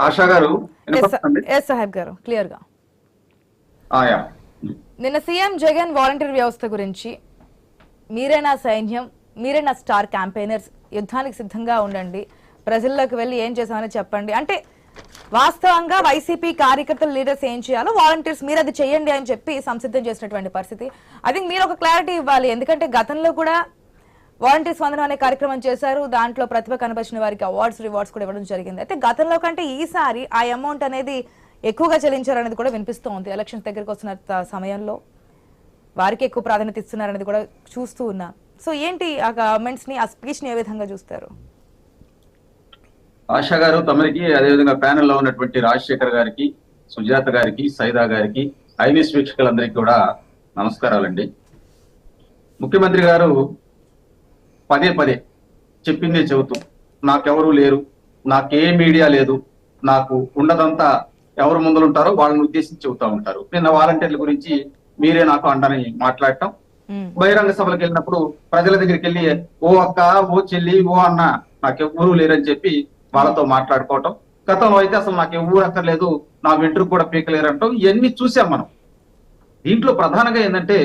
ఆశా గారు వినపడుతుందండి? ఎస్ సాహెబ్ గారు క్లియర్గా. నిన్న సీఎం జగన్ వాలంటీర్ వ్యవస్థ గురించి మీరే నా సైన్యం మీరే నా స్టార్ క్యాంపెయినర్స్ యుద్ధానికి సిద్ధంగా ఉండండి ప్రజల్లోకి వెళ్ళి ఏం చేశామని చెప్పండి అంటే వాస్తవంగా వైసీపీ కార్యకర్తలు లీడర్స్ ఏం చేయాలో వాలంటీర్స్ మీరు అది చేయండి అని చెప్పి సంసిద్ధం చేసినటువంటి పరిస్థితి ఐ థింక్ మీరు ఒక క్లారిటీ ఇవ్వాలి ఎందుకంటే గతంలో కూడా వాలంటీర్ స్పందన అనే కార్యక్రమం చేశారు. దాంట్లో ప్రతిభ కనబరిచిన వారికి అవార్డ్స్ రివార్డ్స్ కూడా ఇవ్వడం జరిగింది. అయితే గతంలో కంటే ఈసారి ఆ అమౌంట్ అనేది ఎక్కువగా చెల్లించారు అనేది కూడా వినిపిస్తోంది ఎలక్షన్స్ దగ్గరకు వస్తున్న త- సమయంలో వారికి ఎక్కువ ప్రాధాన్యత ఇస్తున్నారనేది కూడా చూస్తూ ఉన్నా. సో ఏంటి ఆ గవర్నమెంట్స్ని ఆ స్పీచ్ని ఏ విధంగా చూస్తారు? ఆశా గారు తమరికి అదేవిధంగా ప్యానెల్లో ఉన్నటువంటి రాజశేఖర్ గారికి సుజాత గారికి సైదా గారికి ఐవిఎస్ వీక్షకులందరికీ కూడా నమస్కారాలండి. ముఖ్యమంత్రి గారు పదే పదే చెప్పిందే చెబుతూ నాకెవరూ లేరు నాకే మీడియా లేదు నాకు ఉండదంతా ఎవరు ముందులుంటారో వాళ్ళని ఉద్దేశించి చెబుతా ఉంటారు. నిన్న వాలంటీర్ల గురించి మీరే నాకు అండని మాట్లాడటం. బహిరంగ సభలకు వెళ్ళినప్పుడు ప్రజల దగ్గరికి వెళ్ళి ఓ అక్క ఓ చెల్లి ఓ అన్న నాకు ఎవ్వరూ లేరని చెప్పి వాళ్ళతో మాట్లాడుకోవటం. గతంలో అయితే అసలు నాకు ఎవ్వరు అక్కర్లేదు నా వెంట్రుకు కూడా పీకలేరంటాం ఇవన్నీ చూసాం మనం. దీంట్లో ప్రధానంగా ఏంటంటే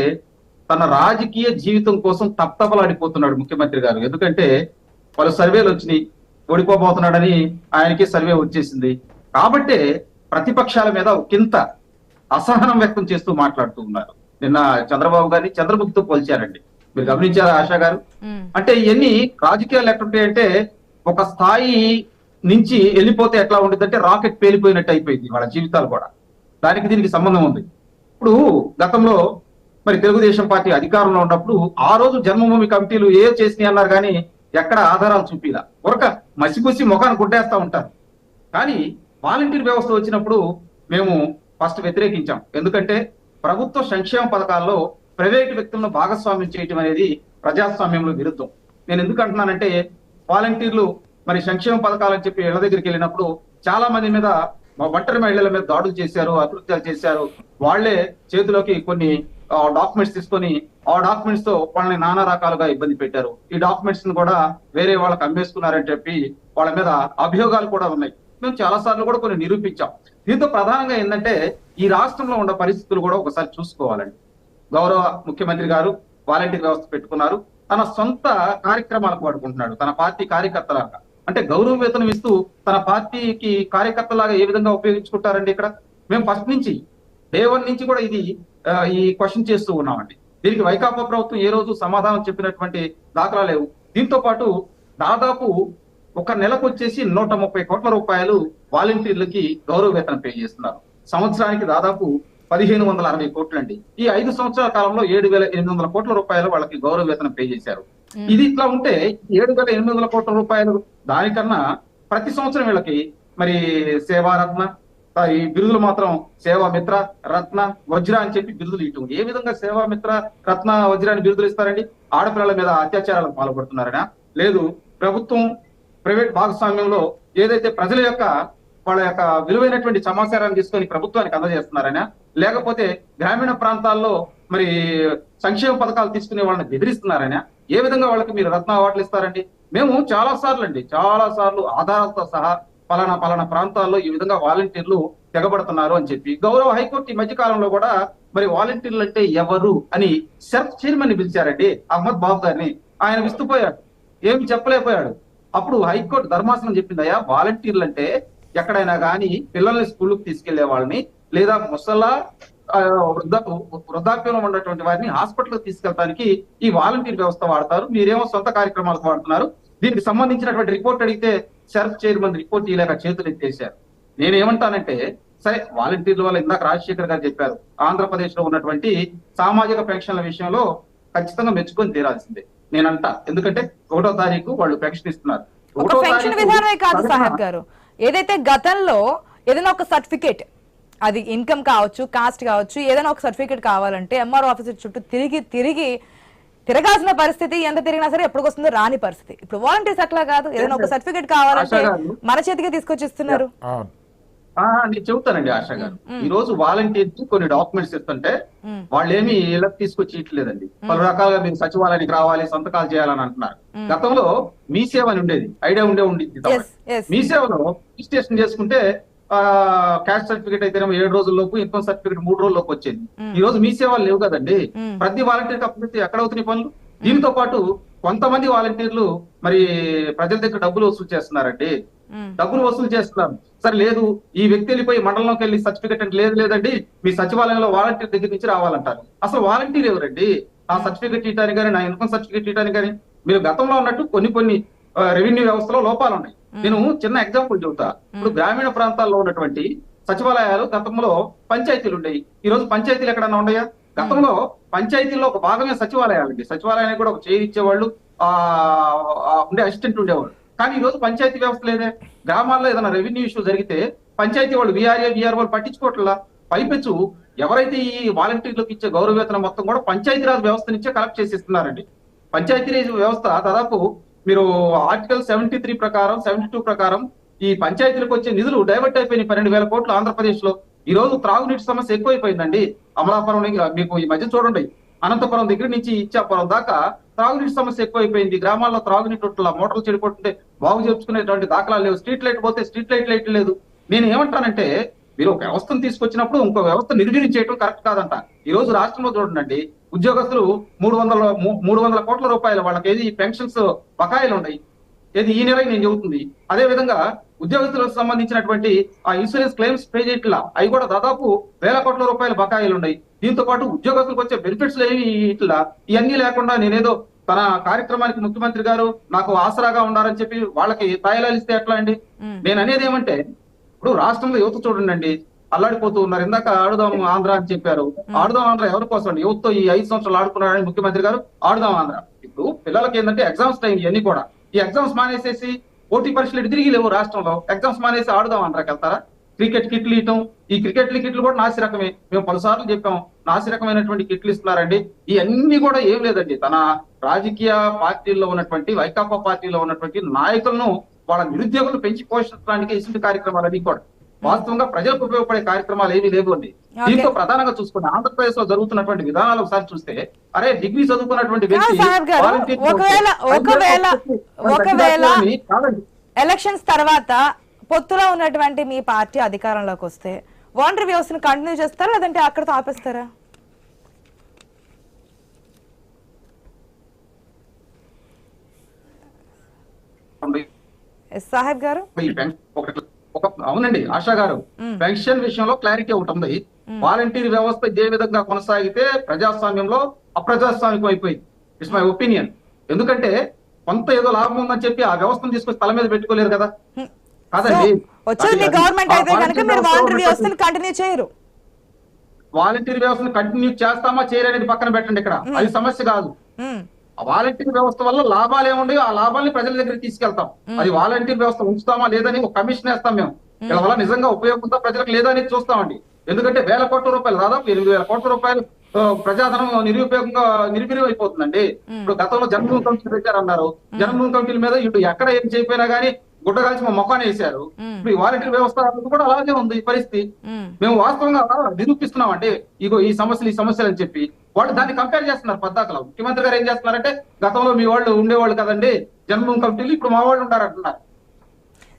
తన రాజకీయ జీవితం కోసం తప్తపలాడిపోతున్నాడు ముఖ్యమంత్రి గారు. ఎందుకంటే పలు సర్వేలు వచ్చినాయి ఓడిపోబోతున్నాడని ఆయనకి సర్వే వచ్చేసింది. కాబట్టే ప్రతిపక్షాల మీద ఒకంత అసహనం వ్యక్తం చేస్తూ మాట్లాడుతూ ఉన్నారు. నిన్న చంద్రబాబు గారిని చంద్రముఖితో పోల్చారండి. మీరు గమనించారా ఆశా గారు. అంటే ఇవన్నీ రాజకీయాలు ఎట్లుంటాయంటే ఒక స్థాయి నుంచి వెళ్ళిపోతే ఎట్లా ఉంటుందంటే రాకెట్ పేలిపోయినట్టు అయిపోయింది వాళ్ళ జీవితాలు కూడా. దానికి దీనికి సంబంధం ఉంది. ఇప్పుడు గతంలో మరి తెలుగుదేశం పార్టీ అధికారంలో ఉన్నప్పుడు ఆ రోజు జన్మభూమి కమిటీలు ఏ చేసినాయి అన్నారు కానీ ఎక్కడ ఆధారాలు చూపిలా. ఉరక మసిపూసి ముఖాన్ని గుడ్డేస్తా ఉంటారు. కానీ వాలంటీర్ వ్యవస్థ వచ్చినప్పుడు మేము ఫస్ట్ వ్యతిరేకించాం. ఎందుకంటే ప్రభుత్వ సంక్షేమ పథకాల్లో ప్రైవేటు వ్యక్తులను భాగస్వామ్యం చేయటం అనేది ప్రజాస్వామ్యంలో విరుద్ధం. నేను ఎందుకు అంటున్నానంటే వాలంటీర్లు మరి సంక్షేమ పథకాలని చెప్పి ఇళ్ళ దగ్గరికి వెళ్ళినప్పుడు చాలా మంది మీద ఒంటరి మహిళల మీద దాడులు చేశారు అకృత్యాలు చేశారు. వాళ్ళే చేతిలోకి కొన్ని డాక్యుమెంట్స్ తీసుకొని ఆ డాక్యుమెంట్స్తో వాళ్ళని నానా రకాలుగా ఇబ్బంది పెట్టారు. ఈ డాక్యుమెంట్స్ని కూడా వేరే వాళ్ళకి అమ్మేసుకున్నారని చెప్పి వాళ్ళ మీద అభియోగాలు కూడా ఉన్నాయి. మేము చాలా సార్లు కూడా కొన్ని నిరూపించాం. దీంతో ప్రధానంగా ఏంటంటే ఈ రాష్ట్రంలో ఉన్న పరిస్థితులు కూడా ఒకసారి చూసుకోవాలండి. గౌరవ ముఖ్యమంత్రి గారు వాలంటీర్ వ్యవస్థ పెట్టుకున్నారు. తన సొంత కార్యక్రమాలకు వాడుకుంటున్నాడు. తన పార్టీ కార్యకర్తలాగా. అంటే గౌరవ వేతనం ఇస్తూ తన పార్టీకి కార్యకర్తలాగా ఏ విధంగా ఉపయోగించుకుంటారండి ఇక్కడ? మేము ఫస్ట్ నుంచి డే వన్ నుంచి కూడా ఇది ఈ క్వశ్చన్ చేస్తూ ఉన్నామండి. దీనికి వైకాపా ప్రభుత్వం ఏ రోజు సమాధానం చెప్పినటువంటి దాఖలా లేవు. దీంతో పాటు దాదాపు ఒక నెలకు వచ్చేసి నూట ముప్పై కోట్ల రూపాయలు వాలంటీర్లకి గౌరవ వేతనం పే చేస్తున్నారు. సంవత్సరానికి దాదాపు పదిహేను వందల అరవై కోట్లు అండి ఈ ఐదు సంవత్సరాల కాలంలో ఏడు వేల ఎనిమిది వందల కోట్ల రూపాయలు వాళ్ళకి గౌరవ వేతనం పే చేశారు. ఇది ఇట్లా ఉంటే ఏడు వేల ఎనిమిది వందల కోట్ల రూపాయలు దానికన్నా ప్రతి సంవత్సరం వీళ్ళకి మరి సేవారత్న ఈ బిరుదులు మాత్రం సేవా మిత్ర రత్న వజ్ర అని చెప్పి బిరుదులు ఇటు. ఏ విధంగా సేవా మిత్ర రత్న వజ్ర అని బిరుదులు ఇస్తారండి? ఆడపిల్లల మీద అత్యాచారాలకు పాల్పడుతున్నారనా? లేదు ప్రభుత్వం ప్రైవేట్ భాగస్వామ్యంలో ఏదైతే ప్రజల యొక్క వాళ్ళ యొక్క విలువైనటువంటి సమాచారాన్ని తీసుకొని ప్రభుత్వానికి అందజేస్తున్నారనా? లేకపోతే గ్రామీణ ప్రాంతాల్లో మరి సంక్షేమ పథకాలు తీసుకునే వాళ్ళని బెదిరిస్తున్నారనా? ఏ విధంగా వాళ్ళకి మీరు రత్న అవార్డులు ఇస్తారండి? మేము చాలా సార్లు అండి చాలా సార్లు ఆధారాలతో సహా పలానా పలానా ప్రాంతాల్లో ఈ విధంగా వాలంటీర్లు తెగబడుతున్నారు అని చెప్పి గౌరవ హైకోర్టు ఈ మధ్యకాలంలో కూడా మరి వాలంటీర్లు అంటే ఎవరు అని సెర్చ్ చైర్మన్ పిలిచారండి అహ్మద్ బాబు గారిని. ఆయన విస్తుపోయాడు. ఏమి చెప్పలేకపోయాడు. అప్పుడు హైకోర్టు ధర్మాసనం చెప్పింది అయ్యా వాలంటీర్లు అంటే ఎక్కడైనా కానీ పిల్లల్ని స్కూల్కి తీసుకెళ్ళే వాళ్ళని లేదా ముసలా వృద్ధ వృద్ధాప్యంలో ఉన్నటువంటి వారిని హాస్పిటల్ తీసుకెళ్ళడానికి ఈ వాలంటీర్ వ్యవస్థ వాడతారు. మీరేమో సొంత కార్యక్రమాలకు వాడుతున్నారు. దీనికి సంబంధించినటువంటి రిపోర్ట్ అడిగితే సెర్ఫ్ చైర్మన్ రిపోర్ట్ ఇలాగ చేతులు ఎత్తేసారు నేనేమంటానంటే సరే వాలంటీర్ల వల్ల ఇందాక రాజశేఖర్ గారు చెప్పారు ఆంధ్రప్రదేశ్లో ఉన్నటువంటి సామాజిక పెన్షన్ల విషయంలో ఖచ్చితంగా మెచ్చుకొని తీరాల్సిందే. నేనంట. ఎందుకంటే ఒకటో తారీఖు వాళ్ళు పెన్షన్ ఇస్తున్నారు. ఒక పెన్షన్ విధానమే కాదు సాహెబ్ గారు. ఏదైతే గతంలో ఏదైనా ఒక సర్టిఫికేట్ అది ఇన్కమ్ కావచ్చు కాస్ట్ కావచ్చు ఏదైనా ఒక సర్టిఫికేట్ కావాలంటే ఎంఆర్ఓ ఆఫీసర్ చుట్టూ తిరిగి తిరిగి తిరగాల్సిన పరిస్థితి ఎంత తిరిగినా సరే ఎప్పుడు వస్తుందో రాని పరిస్థితి. ఇప్పుడు వాలంటీర్స్ అట్లా కాదు. ఏదైనా ఒక సర్టిఫికేట్ కావాలంటే. మన చేతికి తీసుకొచ్చి ఇస్తున్నారు అవును ఆ, నేను చెబుతానండి ఆశ గారు. ఈ రోజు వాలంటీర్స్ కొన్ని డాక్యుమెంట్స్ ఇస్తుంటే. వాళ్ళు ఏమి ఇళ్ళకి తీసుకొచ్చి ఇట్లేదండి పలు రకాలుగా మీరు సచివాలయానికి రావాలి సంతకాలు చేయాలని అంటున్నారు. గతంలో మీ సేవ అని ఉండేది. ఐడియా ఉండే ఎస్ మీ సేవలో రిజిస్ట్రేషన్ చేసుకుంటే క్యాస్ట్ సర్టిఫికేట్ అయితే ఏడు రోజుల లోపు ఇన్కమ్ సర్టిఫికేట్ మూడు రోజుల్లోపు వచ్చేది. ఈ రోజు మీ సేవలు లేవు కదండి. ప్రతి వాలంటీర్ అప్పుడు ఎక్కడ అవుతున్నాయి పనులు? దీంతో పాటు కొంతమంది వాలంటీర్లు మరి ప్రజల దగ్గర డబ్బులు వసూలు చేస్తున్నారండి. డబ్బులు వసూలు చేస్తున్నారు సరే లేదు ఈ వ్యక్తి వెళ్ళిపోయి మండలంలోకి వెళ్ళి సర్టిఫికేట్ అంటే లేదు లేదండి మీ సచివాలయంలో వాలంటీర్ దగ్గర నుంచి రావాలంటారు. అసలు వాలంటీర్ ఎవరండి? ఆ సర్టిఫికేట్ ఇవ్వడానికి కానీ నా ఇన్కమ్ సర్టిఫికేట్ ఇవ్వడానికి కానీ మీరు గతంలో ఉన్నట్టు కొన్ని కొన్ని రెవెన్యూ వ్యవస్థలో లోపాలు ఉన్నాయి నేను చిన్న ఎగ్జాంపుల్ చెబుతా. ఇప్పుడు గ్రామీణ ప్రాంతాల్లో ఉన్నటువంటి సచివాలయాలు గతంలో పంచాయతీలు ఉండేవి. ఈ రోజు పంచాయతీలు ఎక్కడన్నా ఉన్నాయా? గతంలో పంచాయతీల్లో ఒక భాగమే సచివాలయాలండి. సచివాలయానికి కూడా ఒక చేయి ఇచ్చేవాళ్ళు ఆ ఉండే అసిస్టెంట్ ఉండేవాళ్ళు. కానీ ఈ రోజు పంచాయతీ వ్యవస్థ లేదే. గ్రామాల్లో ఏదైనా రెవెన్యూ ఇష్యూ జరిగితే పంచాయతీ వాళ్ళు విఆర్ఏ విఆర్ వాళ్ళు పట్టించుకోవట్లా? పైపెచ్చు ఎవరైతే ఈ వాలంటీర్లకు ఇచ్చే గౌరవ వేతనం మొత్తం కూడా పంచాయతీరాజ్ వ్యవస్థ నుంచే కలెక్ట్ చేసి ఇస్తున్నారండి పంచాయతీరాజ్ వ్యవస్థ దాదాపు మీరు ఆర్టికల్ సెవెంటీ త్రీ ప్రకారం సెవెంటీ టూ ప్రకారం ఈ పంచాయతీలకు వచ్చే నిధులు డైవర్ట్ అయిపోయినాయి పన్నెండు వేల కోట్లు ఆంధ్రప్రదేశ్లో ఈ రోజు త్రాగునీటి సమస్య ఎక్కువైపోయిందండి. అమలాపురం మీకు ఈ మధ్య చూడండి. అనంతపురం దగ్గర నుంచి ఇచ్చాపురం దాకా త్రాగునీటి సమస్య ఎక్కువైపోయింది. గ్రామాల్లో త్రాగునీటి మోటార్లు చెడిపోతుంటే బాగు చేసుకునేటువంటి దాఖలాలు లేవు. స్ట్రీట్ లైట్ పోతే స్ట్రీట్ లైట్ లైట్ లేదు. నేను ఏమంటానంటే మీరు ఒక వ్యవస్థను తీసుకొచ్చినప్పుడు ఇంకో వ్యవస్థ నిర్వీర్యం చేయడం కరెక్ట్ కాదంట. ఈ రోజు రాష్ట్రంలో చూడండి ఉద్యోగస్తులు మూడు వందల మూడు వందల కోట్ల రూపాయలు వాళ్ళకి ఏది పెన్షన్స్ బకాయిలు ఉన్నాయి. ఏది ఈ నెల నేను చెబుతుంది. అదే విధంగా ఉద్యోగస్తులకు సంబంధించినటువంటి ఆ ఇన్సూరెన్స్ క్లెయిమ్స్ పే చేయట్లా అవి కూడా దాదాపు వేల కోట్ల రూపాయల బకాయిలు ఉన్నాయి. దీంతో పాటు ఉద్యోగస్తులకు వచ్చే బెనిఫిట్స్ ఏమి ఇట్లా. ఇవన్నీ లేకుండా నేనేదో తన కార్యక్రమానికి ముఖ్యమంత్రి గారు నాకు ఆసరాగా ఉండాలని చెప్పి వాళ్ళకి తాయిలాలు ఇస్తే ఎట్లా అండి. నేను అనేది ఏమంటే ఇప్పుడు రాష్ట్రంలో యువత చూడండి అల్లాడిపోతూ ఉన్నారు. ఇందాక ఆడుదాం ఆంధ్ర అని చెప్పారు. ఆడుదాం ఆంధ్ర ఎవరి కోసం అండి? యువతతో ఈ ఐదు సంవత్సరాలు ఆడుకున్నారని ముఖ్యమంత్రి గారు ఆడుదాం ఆంధ్ర. ఇప్పుడు పిల్లలకి ఏంటంటే ఎగ్జామ్స్ టైం ఇవన్నీ కూడా. ఈ ఎగ్జామ్స్ మానేసేసి పోటీ పరీక్షలు ఎటు తిరిగి లేవు రాష్ట్రంలో. ఎగ్జామ్స్ మానేసి ఆడుదాం ఆంధ్రాకి వెళ్తారా? క్రికెట్ కిట్లు ఇవ్వటం ఈ క్రికెట్ కిట్లు కూడా నాసి రకమే. మేము పలుసార్లు చెప్పాం నాసి రకమైనటువంటి కిట్లు ఇస్తున్నారండి. ఇవన్నీ కూడా ఏం లేదండి. తన రాజకీయ పార్టీల్లో ఉన్నటువంటి వైకాపా పార్టీలో ఉన్నటువంటి నాయకులను వాళ్ళ నిరుద్యోగులు పెంచి పోషించడానికి ఇటువంటి కార్యక్రమాలన్నీ కూడా. వాస్తవంగా ప్రజలకు ఉపయోగపడే కార్యక్రమాలు ఏమీ లేవు అండి. దీంతో ప్రధానంగా చూసుకుంటే ఆంధ్రప్రదేశ్లో జరుగుతున్నటువంటి విధానాలు ఒకసారి చూస్తే అరే డిగ్రీ చదువుకున్నటువంటి వ్యక్తి ఎలక్షన్స్ తర్వాత పొత్తులో ఉన్నటువంటి మీ పార్టీ అధికారంలోకి వస్తే వాలంటరీ వ్యవస్థను కంటిన్యూ చేస్తారా లేదంటే అక్కడతో ఆపేస్తారా ఎస్ సాహెబ్ గారు? అవునండి ఆశా గారు. పెన్షన్ విషయంలో క్లారిటీ ఒకటి ఉంది. వాలంటీర్ వ్యవస్థ ఇదే విధంగా కొనసాగితే ప్రజాస్వామ్యంలో అప్రజాస్వామికం అయిపోయింది. ఇట్స్ మై ఒపీనియన్ ఎందుకంటే కొంత ఏదో లాభం ఉందని చెప్పి ఆ వ్యవస్థను తీసుకొచ్చి తల మీద పెట్టుకోలేరు కదా. కాదండి. వచ్చేది మీ అది- గవర్నమెంట్ ఆ అయితే కనుక వాలంటీర్ మీరు వ్యవస్థను కంటిన్యూ చేయరు. వాలంటీర్ వ్యవస్థను కంటిన్యూ చేస్తామా చేయరనేది పక్కన పెట్టండి ఇక్కడ. అది సమస్య కాదు. వాలంటీర్ వ్యవస్థ వల్ల లాభాలు ఏముండయో ఆ లాభాలని ప్రజల దగ్గరికి తీసుకెళ్తాం. అది వాలంటీర్ వ్యవస్థ ఉంచుతామా లేదని ఒక కమిషన్ వేస్తాం మేము. వీళ్ళ వల్ల నిజంగా ఉపయోగంతో ప్రజలకు లేదా అనేది చూస్తామండి. ఎందుకంటే వేల కోట్ల రూపాయలు దాదాపు ఎనిమిది వేల కోట్ల రూపాయలు ప్రజాధనం నిరుపయోగంగా నిరుపయోగం అయిపోతుందండి. ఇప్పుడు గతంలో జన్మభూమి కమిటీ పెట్టారన్నారు. జన్మభూమి కమిటీల మీద ఇటు ఎక్కడ ఏం చేయకపోయినా కానీ గుడ్డ కలిసి మా మొఖాన్ని వేశారు. ఇప్పుడు ఈ వాలంటీర్ వ్యవస్థ కూడా అలాగే ఉంది ఈ పరిస్థితి. మ్మ్. వాస్తవంగా నిరూపిస్తున్నాం అంటే ఇగో ఈ సమస్యలు ఈ సమస్యలు అని చెప్పి. వాళ్ళు దాన్ని కంపేర్ చేస్తున్నారు పద్దాకలో ముఖ్యమంత్రి గారు ఏం చేస్తున్నారంటే గతంలో మీ వాళ్ళు ఉండేవాళ్ళు కదండి జన్మభూమి కమిటీలు ఇప్పుడు మా వాళ్ళు ఉంటారు అంటున్నారు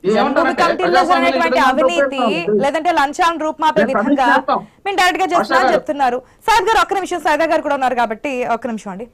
ఇది జన్మభూమి ఏమంటారంటే కమిటీలో ప్రజాస్వామ్యంలో ఈ జరిగినటువంటి విధంగా అవినీతి. లేదంటే లంచాలను రూపుమాపే విధంగా. మేము డైరెక్ట్గా చేస్తున్నా. చెప్తున్నారు సార్ గారు ఒక్క నిమిషం సైదా గారు కూడా ఉన్నారు కాబట్టి ఒక్క నిమిషం అండి